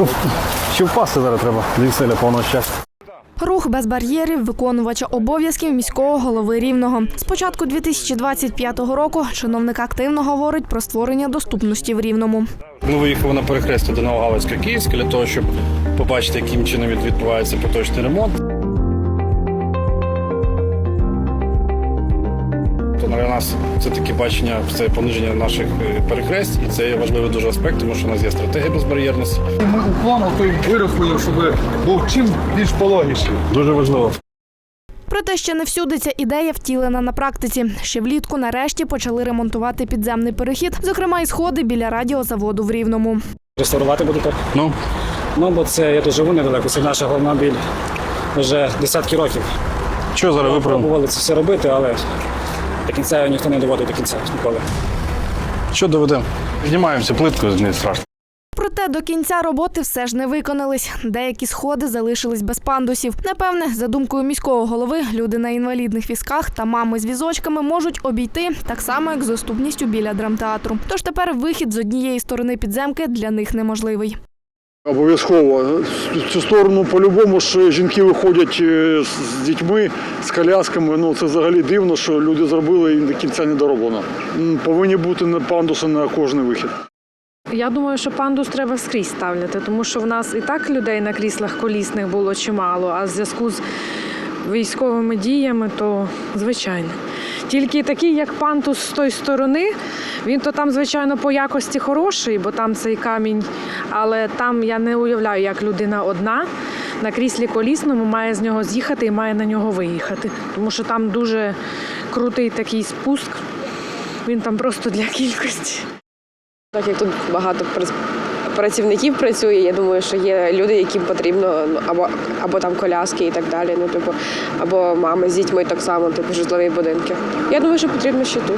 щоб, щоб впасти зараз треба. Звіселя повного щастя. Рух без бар'єрів виконувача обов'язків міського голови Рівного. З початку 2025 року чиновник активно говорить про створення доступності в Рівному. Ми виїхали на перехрестя до Новогалицька Київська для того, щоб побачити, яким чином відбувається поточний ремонт. Для нас це таке бачення, це пониження наших е, перехрест, і це є важливий дуже аспект, тому що у нас є стратегія безбар'єрності. Ми уклон той вирахуємо, щоб був чим більш пологіший. Дуже важливо. Проте ще не всюди ця ідея втілена на практиці. Ще влітку нарешті почали ремонтувати підземний перехід, зокрема і сходи біля радіозаводу в Рівному. Реставрувати будете? Ну, Ну, бо це я тут живу недалеко, це наша головна біль вже десятки рококів. що зараз виправимо? Пробували це все робити, але до кінця ніхто не доводить до кінця ніколи. Що доведемо? Знімаємося плиткою, не страшно. Проте до кінця роботи все ж не виконались. Деякі сходи залишились без пандусів. Напевне, за думкою міського голови, люди на інвалідних візках та мами з візочками можуть обійти так само, як з доступністю біля драмтеатру. Тож тепер вихід з однієї сторони підземки для них неможливий. Обов'язково. В цю сторону по-любому ж жінки виходять е, з дітьми, з колясками. Ну це взагалі дивно, що люди зробили і до кінця не дороблено. Повинні бути пандуси на кожний вихід. Я думаю, що пандус треба скрізь ставляти, тому що в нас і так людей на кріслах колісних було чимало, а в зв'язку з військовими діями, то звичайно. Тільки такий, як пандус з тої сторони, він то там, звичайно, по якості хороший, бо там цей камінь, але там я не уявляю, як людина одна на кріслі колісному має з нього з'їхати і має на нього виїхати. Тому що там дуже крутий такий спуск, він там просто для кількості. Так як тут багато працівників працює, я думаю, що є люди, яким потрібно ну, або, або там коляски і так далі. Ну, типу, або мами з дітьми так само, типу житлові будинки. Я думаю, що потрібно ще тут.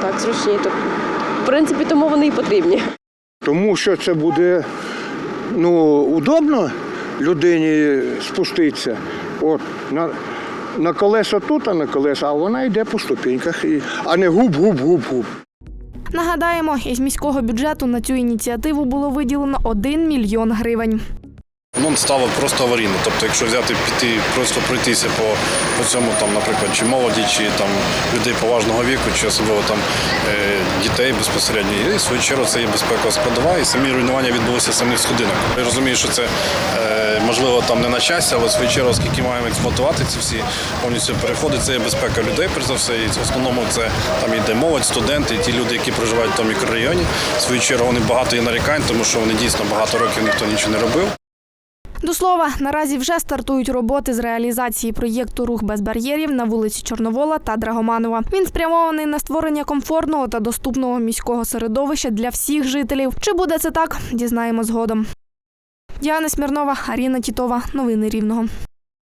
Так, зручні тут. В принципі, тому вони і потрібні. Тому що це буде ну, удобно людині спуститися. От, на, на колеса тут, а на колеса, а вона йде по ступеньках, і, а не губ-губ-губ-губ. Нагадаємо, із міського бюджету на цю ініціативу було виділено 1 мільйон гривень. Воно стало просто аварійне. Тобто, якщо взяти піти, просто пройтися по, по цьому, там, наприклад, чи молоді, чи там людей поважного віку, чи особливо там е, дітей безпосередньо, і в свою чергу це є безпекова складова, і самі руйнування відбулися самих сходинок. Я розумію, що це е, можливо там не на часі, але в свою чергу, оскільки маємо експлуатувати ці всі повністю переходи, це є безпека людей, перш за все, і в основному це там йде молодь, студенти, і ті люди, які проживають в тому мікрорайоні. В свою чергу вони багато є нарікань, тому що вони дійсно багато років ніхто нічого не робив. До слова, наразі вже стартують роботи з реалізації проєкту Рух без бар'єрів на вулиці Чорновола та Драгоманова. Він спрямований на створення комфортного та доступного міського середовища для всіх жителів. Чи буде це так, дізнаємо згодом. Діана Смірнова, Аріна Тітова. Новини Рівного.